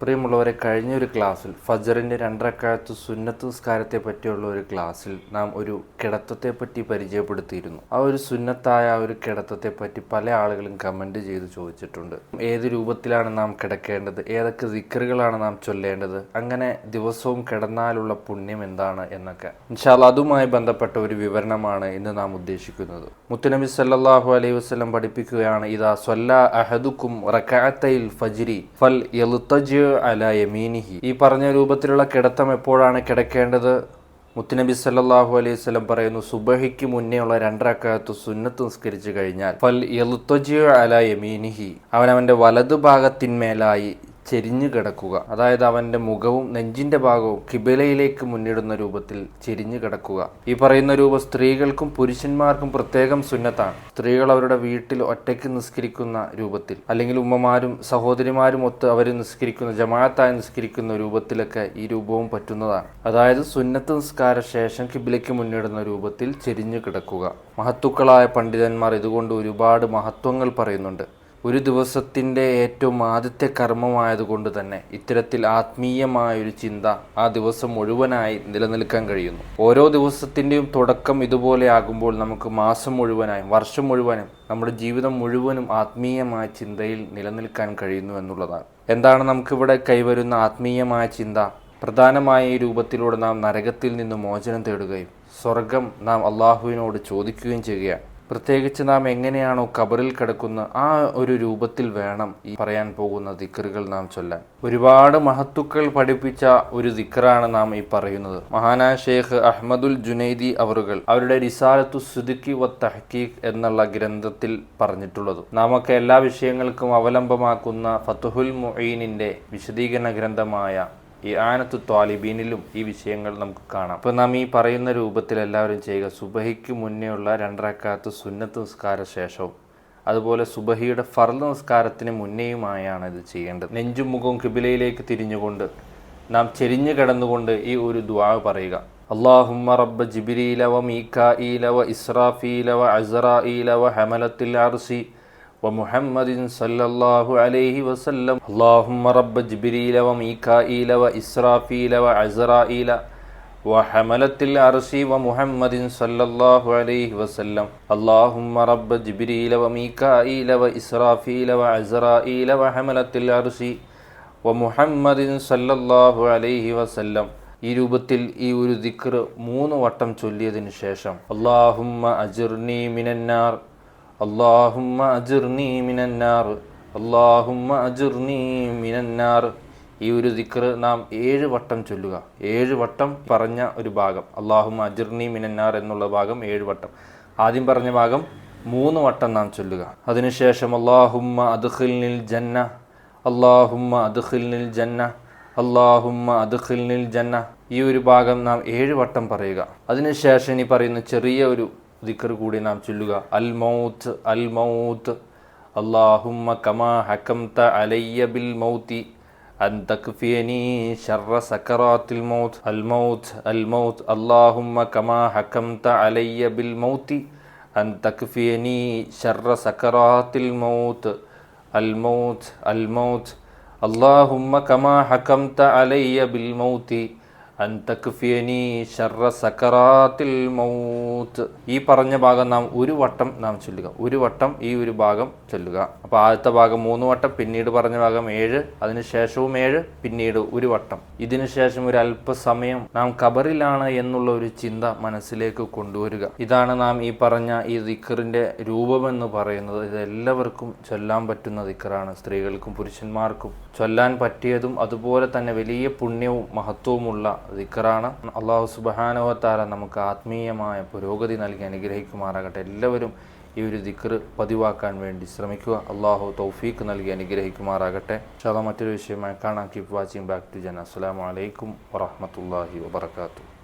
പ്രിയമുള്ളവരെ കഴിഞ്ഞ ഒരു ക്ലാസ്സിൽ ഫജറിന്റെ രണ്ടരക്കാലത്ത് സുന്നത്ത് നിസ്കാരത്തെ പറ്റിയുള്ള ഒരു ക്ലാസ്സിൽ നാം ഒരു കിടത്തത്തെ പറ്റി പരിചയപ്പെടുത്തിയിരുന്നു. ആ ഒരു സുന്നത്തായ ആ ഒരു കിടത്തത്തെ പറ്റി പല ആളുകളും കമന്റ് ചെയ്ത് ചോദിച്ചിട്ടുണ്ട്. ഏത് രൂപത്തിലാണ് നാം കിടക്കേണ്ടത്? ഏതൊക്കെ ദിക്കറുകളാണ് നാം ചൊല്ലേണ്ടത്? അങ്ങനെ ദിവസവും കിടന്നാലുള്ള പുണ്യം എന്താണ് എന്നൊക്കെ. ഇൻഷാല്ല അതുമായി ബന്ധപ്പെട്ട ഒരു വിവരണമാണ് ഇന്ന് നാം ഉദ്ദേശിക്കുന്നത്. മുത്തുനബി സല്ലാഹു അലൈഹി വസ്ലം പഠിപ്പിക്കുകയാണ് ഇതാ സ്വല്ല അഹദുക്കും റക്കാത്തയിൽ ഫജിരി ഫൽ യൽതജ് അല യമീനിഹി. ഈ പറഞ്ഞ രൂപത്തിലുള്ള കിടത്തം എപ്പോഴാണ് കിടക്കേണ്ടത്? മുത്തുനബി സല്ലാഹു അലൈഹി സ്വലം പറയുന്നു സുബഹിക്ക് മുന്നേ ഉള്ള രണ്ടരക്കാലത്ത് സുന്നത്ത് നിസ്കരിച്ചു കഴിഞ്ഞാൽ ഫൽ യൽതജ് അല യമീനിഹി. അവൻ അവന്റെ വലതു ഭാഗത്തിന്മേലായി ചെരിഞ്ഞു കിടക്കുക. അതായത് അവന്റെ മുഖവും നെഞ്ചിന്റെ ഭാഗവും കിബിലയിലേക്ക് മുന്നിടുന്ന രൂപത്തിൽ ചെരിഞ്ഞു കിടക്കുക. ഈ പറയുന്ന രൂപം സ്ത്രീകൾക്കും പുരുഷന്മാർക്കും പ്രത്യേകം സുന്നത്താണ്. സ്ത്രീകൾ അവരുടെ വീട്ടിൽ ഒറ്റയ്ക്ക് നിസ്കരിക്കുന്ന രൂപത്തിൽ അല്ലെങ്കിൽ ഉമ്മമാരും സഹോദരിമാരും ഒത്ത് അവർ നിസ്കരിക്കുന്ന ജമാഅത്തായി നിസ്കരിക്കുന്ന രൂപത്തിലൊക്കെ ഈ രൂപവും പറ്റുന്നതാണ്. അതായത് സുന്നത്ത് നിസ്കാര ശേഷം കിബിലയ്ക്ക് മുന്നിടുന്ന രൂപത്തിൽ ചെരിഞ്ഞു കിടക്കുക. മഹത്തുക്കളായ പണ്ഡിതന്മാർ ഇതുകൊണ്ട് ഒരുപാട് മഹത്വങ്ങൾ പറയുന്നുണ്ട്. ഒരു ദിവസത്തിന്റെ ഏറ്റവും ആദ്യത്തെ കർമ്മമായതുകൊണ്ട് തന്നെ ഇത്തരത്തിൽ ആത്മീയമായൊരു ചിന്ത ആ ദിവസം മുഴുവനായി നിലനിൽക്കാൻ കഴിയുന്നു. ഓരോ ദിവസത്തിന്റെയും തുടക്കം ഇതുപോലെ ആകുമ്പോൾ നമുക്ക് മാസം മുഴുവനായും വർഷം മുഴുവനും നമ്മുടെ ജീവിതം മുഴുവനും ആത്മീയമായ ചിന്തയിൽ നിലനിൽക്കാൻ കഴിയുന്നു എന്നുള്ളതാണ്. എന്താണ് നമുക്കിവിടെ കൈവരുന്ന ആത്മീയമായ ചിന്ത? പ്രധാനമായ ഈ രൂപത്തിലൂടെ നാം നരകത്തിൽ നിന്ന് മോചനം തേടുകയും സ്വർഗം നാം അള്ളാഹുവിനോട് ചോദിക്കുകയും ചെയ്യുകയാണ്. പ്രത്യേകിച്ച് നാം എങ്ങനെയാണോ കബറിൽ കിടക്കുന്ന ആ ഒരു രൂപത്തിൽ വേണം ഈ പറയാൻ പോകുന്ന ദിക്കറുകൾ നാം ചൊല്ലാൻ. ഒരുപാട് മഹത്തുക്കൾ പഠിപ്പിച്ച ഒരു ദിക്കറാണ് നാം ഈ പറയുന്നത്. മഹാനായ ഷെയ്ഖ് അഹമ്മദുൽ ജുനൈദി അവറുകൾ അവരുടെ റിസാലത്തു സുദുക്കി വ തഹക്കീഖ് എന്നുള്ള ഗ്രന്ഥത്തിൽ പറഞ്ഞിട്ടുള്ളത്. നമുക്ക് എല്ലാ വിഷയങ്ങൾക്കും അവലംബമാക്കുന്ന ഫത്തുഹുൽ മുഈനിന്റെ വിശദീകരണ ഗ്രന്ഥമായ ഈ ആനത്തു ത്വാലിബീനിലും ഈ വിഷയങ്ങൾ നമുക്ക് കാണാം. അപ്പോൾ നാം ഈ പറയുന്ന രൂപത്തിൽ എല്ലാവരും ചെയ്യുക. സുബഹിക്ക് മുന്നേ ഉള്ള രണ്ടരക്കാലത്ത് സുന്നത്ത് നിസ്കാര ശേഷവും അതുപോലെ സുബഹിയുടെ ഫർദ് നിസ്കാരത്തിന് മുന്നേയുമായാണ് ഇത് ചെയ്യേണ്ടത്. നെഞ്ചും മുഖവും കിബിലയിലേക്ക് തിരിഞ്ഞുകൊണ്ട് നാം ചെരിഞ്ഞു കിടന്നുകൊണ്ട് ഈ ഒരു ദുആ പറയുക. അള്ളാഹുമ്മ റബ്ബ ജിബിരീല ഈ ലവ ഇസ്രാഫി ലവ അസറ ഈ ലവ ഹമലത്തിൽ അർസി ومحمد صلى الله عليه وسلم اللهم رب جبريل وميكائيل وإسرافيل وعزرائيل وحملة العرش ومحمد صلى الله عليه وسلم اللهم رب جبريل وميكائيل وإسرافيل وعزرائيل وحملة العرش ومحمد صلى الله عليه وسلم ഈ രൂപത്തിൽ ഈ ഒരു ദിക്ർ മൂന്ന് വട്ടം ചൊല്ലിയതിനു ശേഷം അള്ളാഹുമ്മ അജിർനി മിനന്നാർ അള്ളാഹുമ്മ അജിർനി മിനന്നാർ. അള്ളാഹുമ്മ അജിർനി മിനന്നാർ. ഈ ഒരു ദിക്ർ നാം ഏഴ് വട്ടം ചൊല്ലുക. ഏഴ് വട്ടം പറഞ്ഞ ഒരു ഭാഗം. അള്ളാഹുമ്മ അജിർനി മിനന്നാർ എന്നുള്ള ഭാഗം ഏഴ് വട്ടം. ആദ്യം പറഞ്ഞ ഭാഗം മൂന്ന് വട്ടം നാം ചൊല്ലുക. അതിനുശേഷം അള്ളാഹുമ്മ അദ്ഖിൽനിൽ ജന്ന. അള്ളാഹുമ്മ അദ്ഖിൽനിൽ ജന്ന. അള്ളാഹുമ്മ അദ്ഖിൽനിൽ ജന്ന. ഈ ഒരു ഭാഗം നാം ഏഴ് വട്ടം പറയുക. അതിനുശേഷം ഇനി പറയുന്ന ചെറിയ ഒരു ദിക്കർ കൂടി നാം ചൊല്ലുക. അൽ മൗത്ത്. അൽ മൗത്ത്. അള്ളാഹുമ്മ കമാ ഹക്കംത അലയ്യ ബിൽ മൗത്തി. അള്ളാഹുമ്മ കമാ ഹക്കംത അലയ്യ ബിൽ മൗത്ത്. അൻ മൗത്ത്. ഈ പറഞ്ഞ ഭാഗം നാം ഒരു വട്ടം നാം ചൊല്ലുക. ഒരു വട്ടം ഈ ഒരു ഭാഗം ചൊല്ലുക. അപ്പോൾ ആദ്യത്തെ ഭാഗം മൂന്ന് വട്ടം പിന്നീട് പറഞ്ഞ ഭാഗം ഏഴ് അതിനുശേഷവും ഏഴ് പിന്നീട് ഒരു വട്ടം. ഇതിനുശേഷം ഒരു അല്പസമയം നാം കബറിലാണ് എന്നുള്ള ഒരു ചിന്ത മനസ്സിലേക്ക് കൊണ്ടുവരിക. ഇതാണ് നാം ഈ പറഞ്ഞ ഈ ദിക്കറിന്റെ രൂപമെന്ന് പറയുന്നത്. ഇത് എല്ലാവർക്കും ചൊല്ലാൻ പറ്റുന്ന ദിക്കറാണ് സ്ത്രീകൾക്കും പുരുഷന്മാർക്കും ചൊല്ലാൻ പറ്റിയതും അതുപോലെ തന്നെ വലിയ പുണ്യവും മഹത്വവുമുള്ള ദിക്കറാണ് അള്ളാഹു സുബാനുവത്താല നമുക്ക് ആത്മീയമായ പുരോഗതി നൽകി അനുഗ്രഹിക്കുമാറാകട്ടെ. എല്ലാവരും ഈ ഒരു ദിക്കർ പതിവാക്കാൻ വേണ്ടി ശ്രമിക്കുക. അള്ളാഹു തൗഫീഖ് നൽകി അനുഗ്രഹിക്കുമാറാകട്ടെ. പക്ഷേ മറ്റൊരു വിഷയമായി കാണാം. കീപ് വാച്ചിങ് ബാക്ക് ടു ജന അസ്സാം വലൈക്കും വറഹമത്തല്ലാഹി വാബർക്കാത്തു